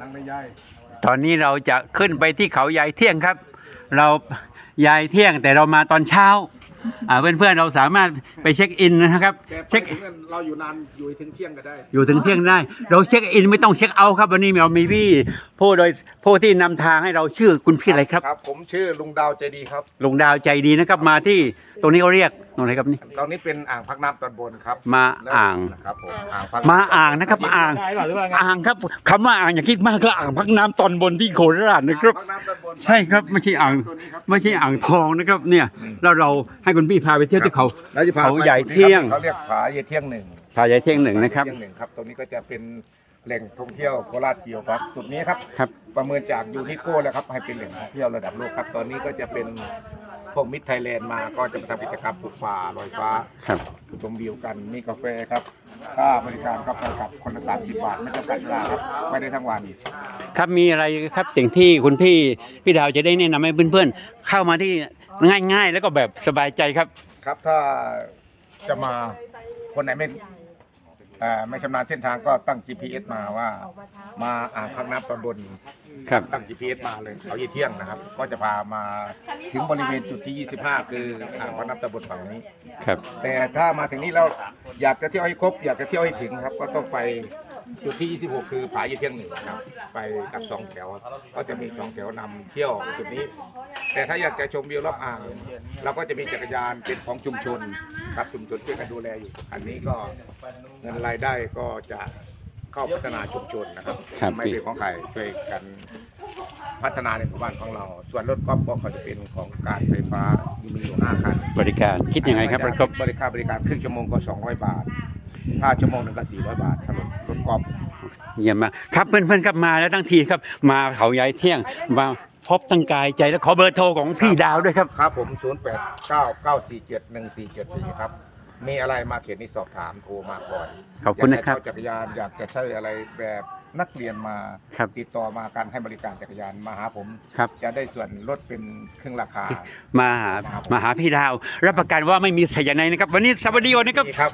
นั่งในยายตอนนี้เราจะขึ้นไปที่เขายายเที่ยงครับ เรายายเที่ยงแต่เรามาตอนเช้า อ่าเพื่อนๆเราสามารถไปเช็คอินนะครับ แต่ไปเช็ค ถึงนั่นเราอยู่นานอยู่ถึงเที่ยงก็ได้ อยู่ถึงเที่ยงได้ เราเช็คอินไม่ต้องเช็คเอาท์ครับวันนี้เรามีพี่ผู้โดยผู้ที่นำทางให้เราชื่อคุณพี่อะไรครับ ครับ ผมชื่อลุงดาวใจดีครับ ลุงดาวใจดีนะครับมาที่ตรงนี้เขาเรียกตรงไหนครับนี่ ตอนนี้เป็นอ่างพักน้ำตอนบนครับมาอ่าง นะครับผมอ่างพักมาอ่างนะครับมาอ่างได้เปล่าหรือว่าไงอ่างครับคำว่าอ่างอย่าคิดมากก็อ่างพักน้ำตอนบนที่โคราชนะครับพักน้ำตอนบนใช่ครับไม่ใช่อ่าง ตัวนี้ครับ ไม่ใช่อ่างทองนะครับเนี่ยแล้วเราให้คุณพี่พาไปเที่ยวที่เขาแล้วจะพาเขาไปใหญ่เที่ยงเขาเรียกผาใหญ่เที่ยงหนึ่งพาใหญ่เที่ยงหนึ่งนะครับเที่ยงหนึ่งครับตรงนี้ก็จะเป็นแหล่งท่องเที่ยวโคราชเกียวครับจุดนี้ครับ ครับ ประเมินจากยูนิโก้แล้วครับให้เป็นแหล่งท่องเที่ยวระดับโลกครับ ตอนนี้ก็จะเป็นพวกมิตรไทยแลนด์มาก็จะมาทำกิจกรรมปลูกป่าลอยฟ้าครับ ชมวิวกันมีกาแฟครับค่าบริการครับกับคนละสามสิบบาทไม่จำกัดเวลาครับไปได้ทั้งวัน ครับมีอะไรครับสิ่งที่คุณพี่พี่ดาวจะได้แนะนำให้เพื่อนๆ เข้ามาที่ ง่าย ๆ แล้วก็แบบสบายใจครับ ครับถ้าจะมาคนไหนไม่เอ่อไม่ชำนาญเส้นทางก็ตั้ง GPS มาว่า มาอ่างพักน้ำตอนบนครับ ตั้ง GPS มาเลยเขายี่เที่ยงนะครับ ก็จะพามาถึงบริเวณจุดที่ 25 คืออ่างพักน้ำตอนบนฝั่งนี้ ครับ แต่ถ้ามาถึงนี้แล้วอยากจะเที่ยวให้ครบ อยากจะเที่ยวให้ถึงครับ ก็ต้องไป จุดที่ 26 คือผายี่เที่ยงหนึ่งครับ ไปกับสองแถว ก็จะมีสองแถวนำเที่ยวจุดนี้ แต่ถ้าอยากจะชมวิวรอบอ่างเราก็จะมีจักรยานเป็นของชุมชนครับชุมชนช่วยกันดูแลอยู่ อันนี้ก็เงินรายได้ก็จะเข้าพัฒนาชุมชนนะครับ ครับไม่เป็นของใครช่วยกันพัฒนาในหมู่บ้านของเรา ส่วนรถกอล์ฟก็เขาจะเป็นของการไฟฟ้ามีอยู่ห้าคัน บริการคิดยังไงครับประกบ บริการบริการครึ่งชั่วโมงก็ 200 บาท ถ้าชั่วโมงหนึ่งก็400 บาทถนนรถ กอล์ฟเยี่ยมมากครับเพื่อนๆครับมาแล้วทั้งทีครับ มาเขายายเที่ยงมาพบตั้งกายใจแล้วขอเบอร์โทรของพี่ดาวด้วยครับ ครับผม 0 8 9 9 4 7 1 4 7 4 ครับ มีอะไรมาเขียนนี่สอบถามโทรมาก่อนขอบคุณนะครับอยากจเช่าจักรยานอยากจะใช้อะไรแบบนักเรียนมาครับติดต่อมาการให้บริการจักรยานมาหาผมครับจะได้ส่วนลดเป็นครึ่งราคา มาหามาหาพี่ดาว รับประกันว่าไม่มีสายไนนะครับ วันนี้สวัสดีก่อนนะครับนี่ครับ